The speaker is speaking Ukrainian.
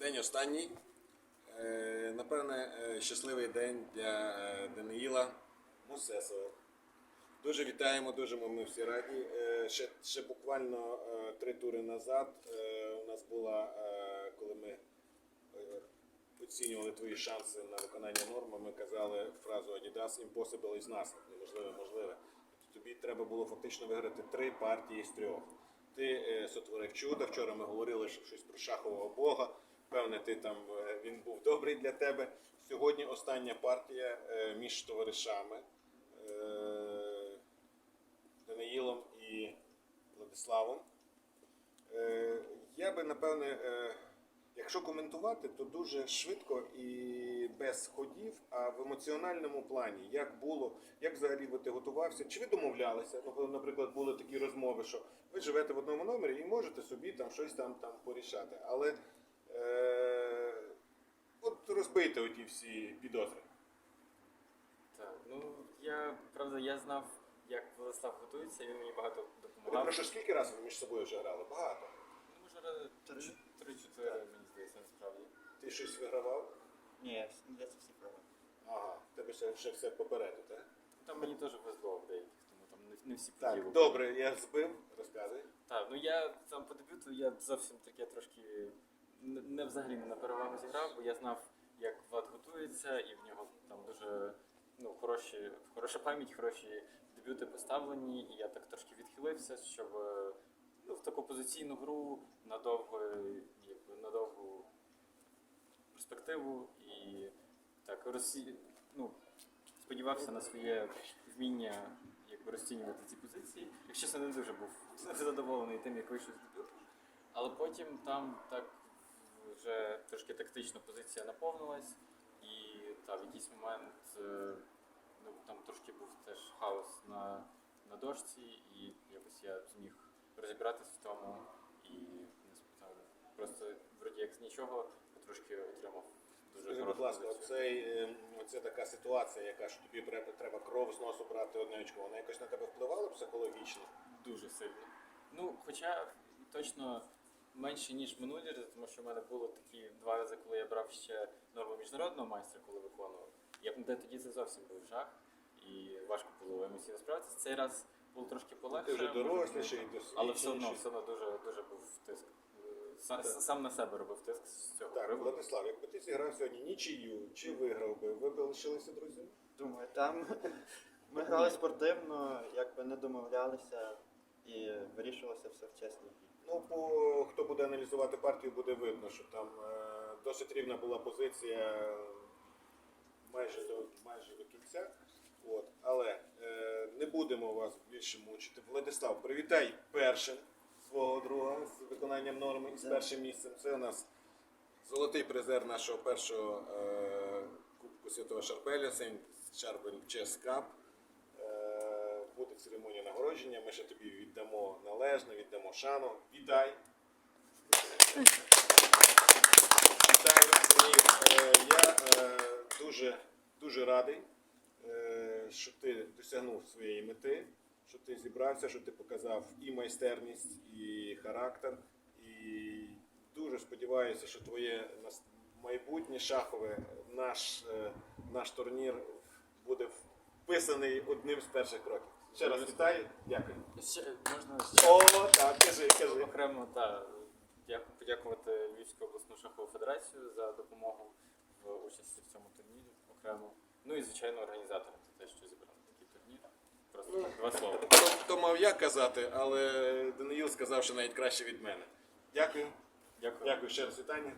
День останній. Е, Напевне, е, щасливий день для е, Даниїла Мусесова. Дуже вітаємо, дуже ми всі раді. Ще, ще буквально три тури назад у нас була, коли ми оцінювали твої шанси на виконання норми, ми казали фразу Adidas Impossible is nothing. Неможливе, можливе. Тобі треба було фактично виграти три партії з трьох. Ти сотворив чудо. Вчора ми говорили що щось про шахового бога. Певне, ти там е, він був добрий для тебе. Сьогодні остання партія е, між товаришами е, Даниїлом і Владиславом. Я би напевне, якщо коментувати, то дуже швидко і без ходів, а в емоціональному плані, як було, як взагалі ти готувався, чи ви домовлялися? Ну, наприклад, були такі розмови, що ви живете в одному номері і можете собі там щось там, там порішати. Але е, от розбийте оті всі підозри. Так, ну я правда я знав, як Владислав готується, він мені багато Ви допомагав. прошу, скільки разів ви між собою вже грали? Багато. Ну, може, рази Три. три-чотири, мені здається, насправді. Ти щось вигравав? Ні, я це всі програв. Ага, в тебе ще, ще все попереду, так? Там мені теж везло в деяких, тому там не, не всі Так, події добре, я збив, розказуй. Так, ну я там по дебюту я зовсім таке трошки не, взагалі не на перевагу зіграв, бо я знав, як Влад готується, і в нього там дуже ну, хороші, хороша пам'ять, хороші дебюти поставлені, і я так трошки відхилився, щоб е, ну, в таку позиційну гру на довгу, якби, на довгу перспективу і так розсі... ну, сподівався на своє вміння якби, розцінювати ці позиції. Якщо чесно, не дуже був задоволений тим, як вийшов з дебюту. Але потім там так вже трошки тактично позиція наповнилась, і та, в якийсь момент е, ну, там трошки був теж хаос на, на дошці, і якось я зміг розібратися в тому і не там, просто вроді як з нічого трошки отримав Скажи, будь ласка, оцей, е, оця така ситуація, яка що тобі треба, треба кров з носу брати одне очко, вона якось на тебе впливала психологічно? Дуже сильно. Ну, хоча точно менше, ніж минулі рази, тому що в мене було такі два рази, коли я брав ще норму міжнародного майстра, коли виконував. Я пам'ятаю, тоді це зовсім був жах, і важко було емоційно справитися. Цей раз було трошки полегше. Ти вже доросліший. Але все одно, все одно дуже, дуже був тиск. Сам, сам на себе робив тиск з цього Так, приводу. Владислав, якби ти зіграв сьогодні нічию, чи виграв би, ви б лишилися друзями? Думаю, там ми грали спортивно, якби не домовлялися і вирішувалося все в чесній. Ну, по буде аналізувати партію, буде видно, що там е, досить рівна була позиція майже до, майже до кінця. От. Але е, не будемо вас більше мучити. Владислав, привітай першим свого друга з виконанням норми і з першим місцем. Це у нас золотий призер нашого першого е, Кубку Святого Шарпеля, Сейнт Шарпель Чес Cup. Е, Буде церемонія нагородження. Ми ще тобі віддамо належне, віддамо шану. Вітай! Вітаю, Сергій. Е, Я е, дуже, дуже радий, е, що ти досягнув своєї мети, що ти зібрався, що ти показав і майстерність, і характер. І дуже сподіваюся, що твоє майбутнє шахове, наш, наш турнір буде вписаний одним з перших кроків. Ще раз вітаю, дякую. Ще, можна ще О, так, кажи, кажи. окремо та, подякувати Львівську обласну шахову федерацію за допомогу в участі в цьому турнірі окремо. Ну і звичайно організаторам за те, що зібрали такий турнір. Просто так, два слова. То, то мав я казати, але Даниїл сказав, що навіть краще від мене. Дякую. Дякую. Дякую ще раз вітання.